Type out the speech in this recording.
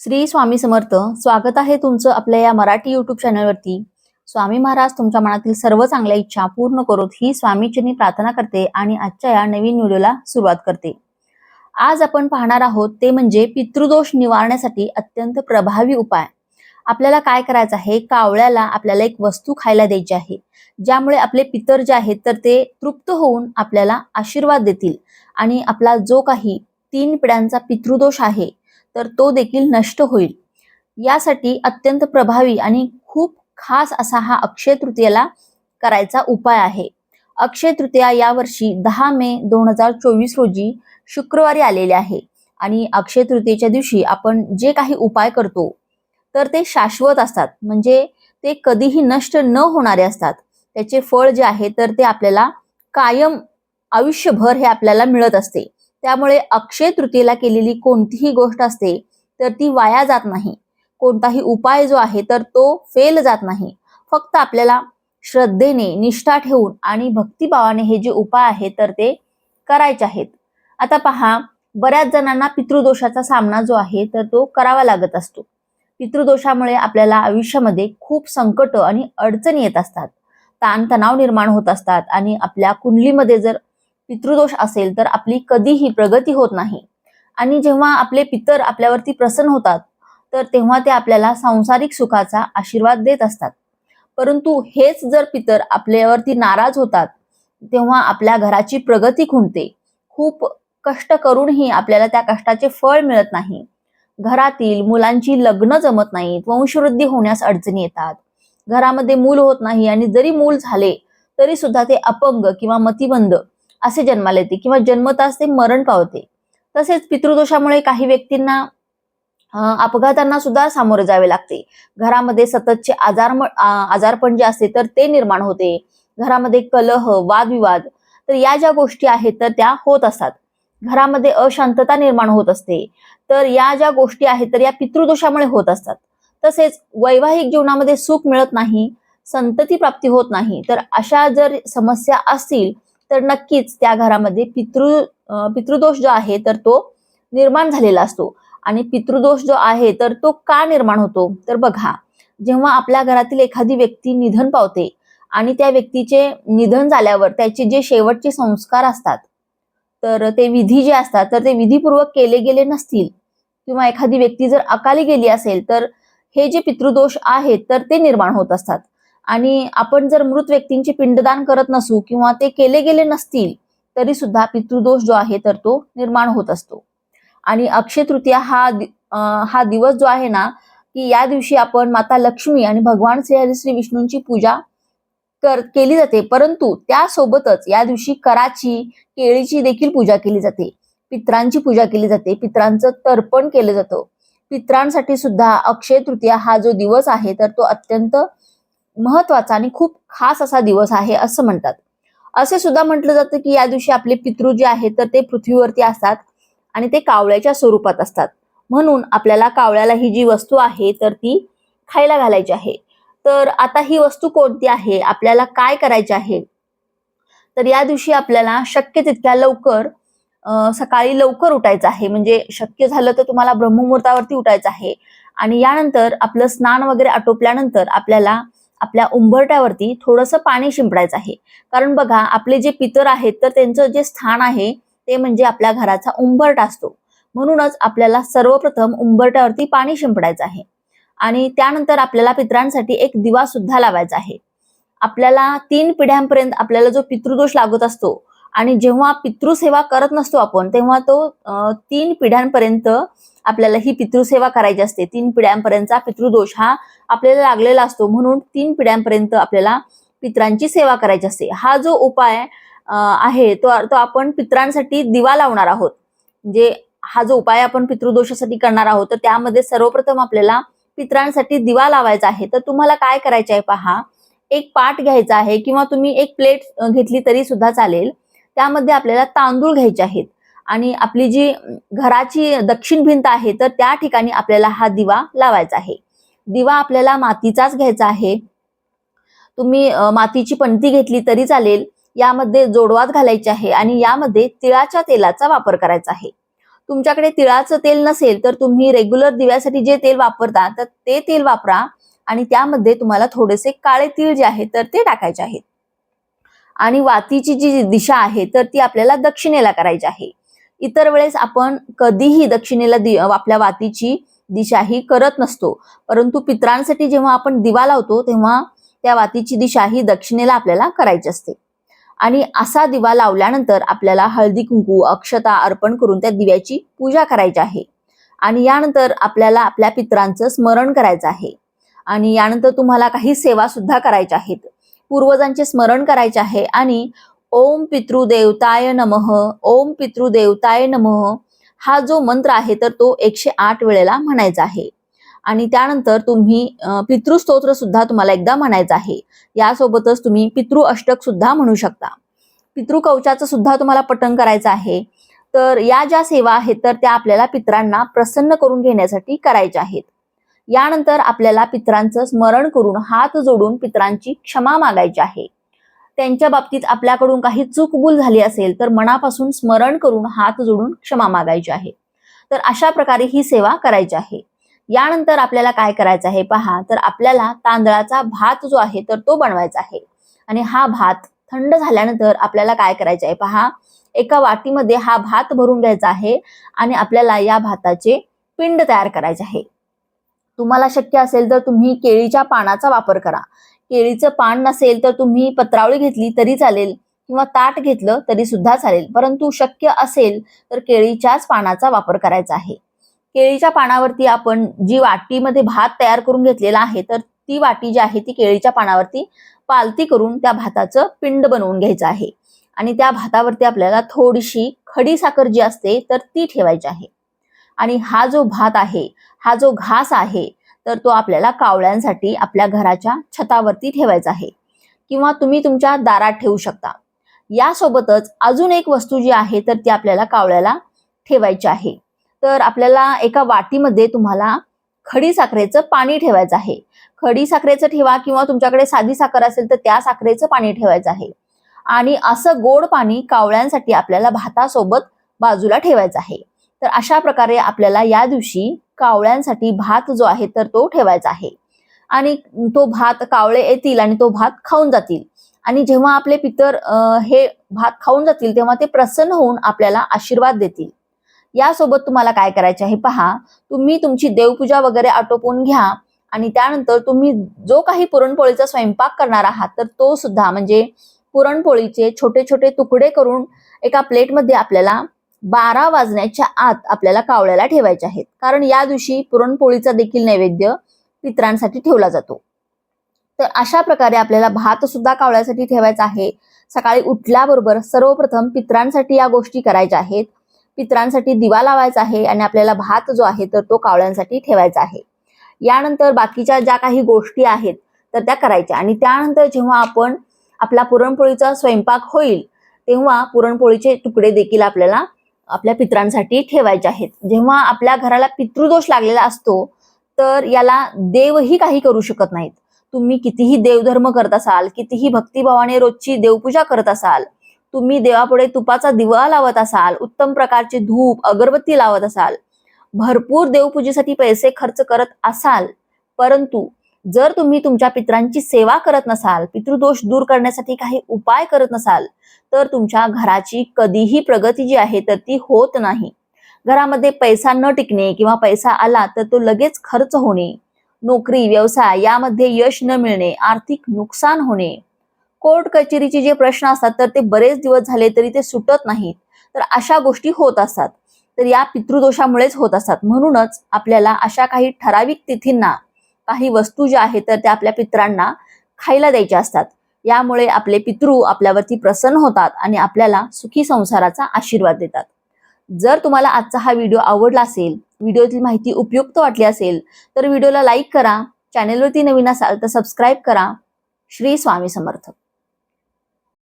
श्री स्वामी समर्थ स्वागत आहे तुमचं आपल्या या मराठी युट्यूब चॅनलवरती स्वामी महाराज तुमच्या मनातील सर्व चांगल्या इच्छा पूर्ण करोत ही स्वामीचरणी प्रार्थना करते आणि आजच्या या नवीन व्हिडिओला सुरुवात करते. आज आपण पाहणार आहोत ते म्हणजे पितृदोष निवारण्यासाठी अत्यंत प्रभावी उपाय. आपल्याला काय करायचं आहे? कावळ्याला आपल्याला एक वस्तू खायला द्यायची आहे. ज्यामुळे आपले पितर जे आहेत तर ते तृप्त होऊन आपल्याला आशीर्वाद देतील. आणि आपला जो काही तीन पिढ्यांचा पितृदोष आहे तर तो देखील नष्ट होईल. यासाठी अत्यंत प्रभावी आणि खूप खास असा हा अक्षय तृतीयेला करायचा उपाय आहे. अक्षय तृतीया यावर्षी दहा मे दोन हजार चोवीस रोजी शुक्रवारी आलेले आहे आणि अक्षय तृतीयेच्या दिवशी आपण जे काही उपाय करतो तर ते शाश्वत असतात. म्हणजे ते कधीही नष्ट न होणारे असतात. त्याचे फळ जे आहे तर ते आपल्याला कायम आयुष्यभर हे आपल्याला मिळत असते. त्यामुळे अक्षय तृतीयेला केलेली कोणतीही गोष्ट असते तर ती वाया जात नाही. कोणताही उपाय जो आहे तर तो फेल जात नाही. फक्त आपल्याला श्रद्धेने निष्ठा ठेवून आणि भक्तिभावाने हे जे उपाय आहेत तर ते करायचे आहेत. आता पहा बऱ्याच जणांना पितृदोषाचा सामना जो आहे तर तो करावा लागत असतो. पितृदोषामुळे आपल्याला आयुष्यामध्ये खूप संकट आणि अडचणी येत असतात. ताणतणाव निर्माण होत असतात आणि आपल्या कुंडलीमध्ये जर पितृदोष असेल तर आपली कधीही प्रगती होत नाही. आणि जेव्हा आपले पितर आपल्यावरती प्रसन्न होतात तर तेव्हा ते आपल्याला सांसारिक सुखाचा आशीर्वाद देत असतात. परंतु हेच जर पितर आपल्यावरती नाराज होतात तेव्हा आपल्या घराची प्रगती खुंटते. खूप कष्ट करूनही आपल्याला त्या कष्टाचे फळ मिळत नाही. घरातील मुलांची लग्न जमत नाहीत वंशवृद्धी होण्यास अडचणी येतात. घरामध्ये मूल होत नाही आणि जरी मूल झाले तरी सुद्धा ते अपंग किंवा मतिबंद असे जन्माला येते किंवा जन्मताच ते मरण पावते. तसेच पितृदोषामुळे काही व्यक्तींना अपघातांना सुद्धा सामोरे जावे लागते. घरामध्ये सततचे आजार आजारपण जे असते तर ते निर्माण होते. घरामध्ये कलह वादविवाद तर या ज्या गोष्टी आहेत तर त्या होत असतात. घरामध्ये अशांतता निर्माण होत असते. तर या ज्या गोष्टी आहेत तर या पितृदोषामुळे होत असतात. तसेच वैवाहिक जीवनामध्ये सुख मिळत नाही संतती प्राप्ती होत नाही. तर अशा जर समस्या असतील तर नक्कीच त्या घरामध्ये पितृ पितृदोष जो आहे तर तो निर्माण झालेला असतो. आणि पितृदोष जो आहे तर तो का निर्माण होतो? तर बघा जेव्हा आपल्या घरातील एखादी व्यक्ती निधन पावते आणि त्या व्यक्तीचे निधन झाल्यावर त्याचे जे शेवटचे संस्कार असतात तर ते विधी जे असतात तर ते विधीपूर्वक केले गेले नसतील. किंवा एखादी व्यक्ती जर अकाली गेली असेल तर हे जे पितृदोष आहेत तर ते निर्माण होत असतात. आणि आपण जर मृत व्यक्तींचे पिंडदान करत नसू किंवा ते केले गेले नसतील तरी सुद्धा पितृदोष जो आहे तर तो निर्माण होत असतो. आणि अक्षय तृतीया हा हा दिवस जो आहे ना की या दिवशी आपण माता लक्ष्मी आणि भगवान श्री श्री विष्णूंची पूजा कर केली जाते. परंतु त्यासोबतच या दिवशी कराची केळीची देखील पूजा केली जाते. पित्रांची पूजा केली जाते. पित्रांचं तर्पण केलं जातं. पित्रांसाठी सुद्धा अक्षय तृतीया हा जो दिवस आहे तर तो अत्यंत महत्त्वाचा आणि खूप खास असा दिवस आहे असं म्हणतात. असे सुद्धा म्हटलं जातं की या दिवशी आपले पितृ जे आहेत तर ते पृथ्वीवरती असतात आणि ते कावळ्याच्या स्वरूपात असतात. म्हणून आपल्याला कावळ्याला ही जी वस्तू आहे तर ती खायला घालायची आहे. तर आता ही वस्तू कोणती आहे? आपल्याला काय करायचे आहे? तर या दिवशी आपल्याला शक्य तितक्या लवकर सकाळी लवकर उठायचं आहे. म्हणजे शक्य झालं तर तुम्हाला ब्रह्ममुहूर्तावरती उठायचं आहे. आणि यानंतर आपलं स्नान वगैरे आटोपल्यानंतर आपल्याला आपल्या उंबरट्यावरती थोडंसं पाणी शिंपडायचं आहे. कारण बघा आपले जे पितर आहेत तर त्यांचं जे स्थान आहे ते म्हणजे आपल्या घराचा उंबरटा असतो. म्हणूनच आपल्याला सर्वप्रथम उंबरट्यावरती पाणी शिंपडायचं आहे. आणि त्यानंतर आपल्याला पितरांसाठी एक दिवा सुद्धा लावायचा आहे. आपल्याला तीन पिढ्यांपर्यंत आपल्याला जो पितृदोष लागत असतो आणि जेव्हा पितृसेवा करत नसतो आपण तेव्हा तो तीन पिढ्यांपर्यंत आपल्याला ही पितृसेवा करायची असते. तीन पिढ्यांपर्यंतचा पितृदोष हा आपल्याला लागलेला असतो. म्हणून तीन पिढ्यांपर्यंत आपल्याला पित्रांची सेवा करायची असते. हा जो उपाय आहे तो तो आपण पित्रांसाठी दिवा लावणार आहोत. म्हणजे हा जो उपाय आपण पितृदोषासाठी करणार आहोत तर त्यामध्ये सर्वप्रथम आपल्याला पित्रांसाठी दिवा लावायचा आहे. तर तुम्हाला काय करायचं आहे पहा एक पाट घ्यायचा आहे किंवा तुम्ही एक प्लेट घेतली तरी सुद्धा चालेल. त्यामध्ये आपल्याला तांदूळ घ्यायचे आहेत. आणि आपली जी घराची दक्षिण भिंत आहे तर त्या ठिकाणी आपल्याला हा दिवा लावायचा आहे. दिवा आपल्याला मातीचाच घ्यायचा आहे. तुम्ही मातीची पणती घेतली तरी चालेल. यामध्ये जोडवात घालायची आहे आणि यामध्ये तिळाच्या तेलाचा वापर करायचा आहे. तुमच्याकडे तिळाचं तेल नसेल तर तुम्ही रेग्युलर दिव्यासाठी जे तेल वापरता तर ते तेल वापरा आणि त्यामध्ये तुम्हाला थोडेसे काळे तीळ जे आहे तर ते टाकायचे आहेत. आणि वातीची जी दिशा आहे तर ती आपल्याला दक्षिणेला करायची आहे. इतर वेळेस आपण कधीही दक्षिणेला दि आपल्या वातीची दिशा ही करत नसतो. परंतु पित्रांसाठी जेव्हा आपण दिवा लावतो तेव्हा त्या वातीची दिशा ही दक्षिणेला आपल्याला करायची असते. आणि असा दिवा लावल्यानंतर आपल्याला हळदी कुंकू अक्षता अर्पण करून त्या दिव्याची पूजा करायची आहे. आणि यानंतर आपल्याला आपल्या पित्रांचं स्मरण करायचं आहे. आणि यानंतर तुम्हाला काही सेवा सुद्धा करायच्या आहेत. पूर्वजांचे स्मरण करायचे आहे. आणि ओम पितृदेवताय नमः ओम पितृदेवताय नमः हा जो मंत्र आहे तर तो एकशे आठ वेळेला म्हणायचा आहे. आणि त्यानंतर तुम्ही पितृस्तोत्र सुद्धा तुम्हाला एकदा म्हणायचं आहे. यासोबतच तुम्ही पितृ अष्टक सुद्धा म्हणू शकता. पितृकवचाचं सुद्धा तुम्हाला पठण करायचं आहे. तर या ज्या सेवा आहेत तर त्या आपल्याला पित्रांना प्रसन्न करून घेण्यासाठी करायच्या आहेत. यानंतर आपल्याला पित्रांचं स्मरण करून हात जोडून पित्रांची क्षमा मागायची आहे. त्यांच्या बाबतीत आपल्याकडून काही चूकबूल झाली असेल तर मनापासून स्मरण करून हात जोडून क्षमा मागायची आहे. तर अशा प्रकारे ही सेवा करायची आहे. यानंतर आपल्याला काय करायचं आहे पहा तर आपल्याला तांदळाचा भात जो आहे तर तो बनवायचा आहे. आणि हा भात थंड झाल्यानंतर आपल्याला काय करायचं आहे पहा एका वाटीमध्ये हा भात भरून घ्यायचा आहे आणि आपल्याला या भाताचे पिंड तयार करायचे आहे. तुम्हाला शक्य असेल तर तुम्ही केळीच्या पानाचा वापर करा. केळीचं पान नसेल तर तुम्ही पत्रावळी घेतली तरी चालेल किंवा ताट घेतलं तरी सुद्धा चालेल. परंतु शक्य असेल तर केळीच्याच पानाचा वापर करायचा आहे. केळीच्या पानावरती आपण जी वाटीमध्ये भात तयार करून घेतलेला आहे तर ती वाटी जी आहे ती केळीच्या पानावरती पालती करून त्या भाताचं पिंड बनवून घ्यायचं आहे. आणि त्या भातावरती आपल्याला थोडीशी खडी साखर जी असते तर ती ठेवायची आहे. आणि हा जो भात आहे हा जो घास आहे तर तो आपल्याला कावळ्यांसाठी आपल्या घराच्या छतावरती ठेवायचा आहे. किंवा तुम्ही तुमच्या दारात ठेवू शकता. यासोबतच अजून एक वस्तू जी आहे तर ती आपल्याला कावळ्याला ठेवायची आहे. तर आपल्याला एका वाटीमध्ये तुम्हाला खडी साखरेचं पाणी ठेवायचं आहे. खडी साखरेचं ठेवा किंवा तुमच्याकडे साधी साखर असेल तर त्या साखरेचं पाणी ठेवायचं आहे. आणि असं गोड पाणी कावळ्यांसाठी आपल्याला भातासोबत बाजूला ठेवायचं आहे. तर अशा प्रकारे आपल्याला या दिवशी कावळ्यांसाठी भात जो आहे तर तो ठेवायचा आहे. आणि तो भात कावळे येतील आणि तो भात खाऊन जातील. आणि जेव्हा आपले पितर हे भात खाऊन जातील तेव्हा ते प्रसन्न होऊन आपल्याला आशीर्वाद देतील. यासोबत तुम्हाला काय करायचे आहे पहा तुम्ही तुमची देवपूजा वगैरे आटोपून घ्या आणि त्यानंतर तुम्ही जो काही पुरणपोळीचा स्वयंपाक करणार आहात तर तो सुद्धा म्हणजे पुरणपोळीचे छोटे छोटे तुकडे करून एका प्लेटमध्ये आपल्याला बारा वाजण्याच्या आत आपल्याला कावळ्याला ठेवायचे आहेत. कारण या दिवशी पुरणपोळीचा देखील नैवेद्य पित्रांसाठी ठेवला जातो. तर अशा प्रकारे आपल्याला भात सुद्धा कावळ्यासाठी ठेवायचा आहे. सकाळी उठल्याबरोबर सर्वप्रथम पित्रांसाठी या गोष्टी करायच्या आहेत. पित्रांसाठी दिवा लावायचा आहे आणि आपल्याला भात जो आहे तर तो कावळ्यांसाठी ठेवायचा आहे. यानंतर बाकीच्या ज्या काही गोष्टी आहेत तर त्या करायच्या आणि त्यानंतर जेव्हा आपण आपला पुरणपोळीचा स्वयंपाक होईल तेव्हा पुरणपोळीचे तुकडे देखील आपल्याला आपल्या पित्रांसाठी ठेवायचे आहेत. जेव्हा आपल्या घराला पितृदोष लागलेला असतो तर याला देवही काही करू शकत नाहीत. तुम्ही कितीही देवधर्म करत असाल कितीही भक्तिभावाने रोजची देवपूजा करत असाल तुम्ही देवापुढे तुपाचा दिवा लावत असाल उत्तम प्रकारचे धूप अगरबत्ती लावत असाल भरपूर देवपूजेसाठी पैसे खर्च करत असाल परंतु जर तुम्ही तुमच्या पित्रांची सेवा करत नसाल पितृदोष दूर करण्यासाठी काही उपाय करत नसाल तर तुमच्या घराची कधीही प्रगती जी आहे तर ती होत नाही. घरामध्ये पैसा न टिकणे किंवा पैसा आला तर तो लगेच खर्च होणे. नोकरी व्यवसाय यामध्ये यश न मिळणे आर्थिक नुकसान होणे. कोर्ट कचेरीचे जे प्रश्न असतात तर ते बरेच दिवस झाले तरी ते सुटत नाहीत. तर अशा गोष्टी होत असतात. तर या पितृदोषामुळेच होत असतात. म्हणूनच आपल्याला अशा काही ठराविक तिथींना काही वस्तू ज्या आहेत तर त्या आपल्या पित्रांना खायला द्यायच्या असतात. यामुळे आपले पितृ आपल्यावरती प्रसन्न होतात आणि आपल्याला सुखी संसाराचा आशीर्वाद देतात. जर तुम्हाला आजचा हा व्हिडिओ आवडला असेल व्हिडिओतील माहिती उपयुक्त वाटली असेल तर व्हिडिओला लाईक करा चॅनेलवरती नवीन असाल तर सबस्क्राईब करा. श्री स्वामी समर्थ.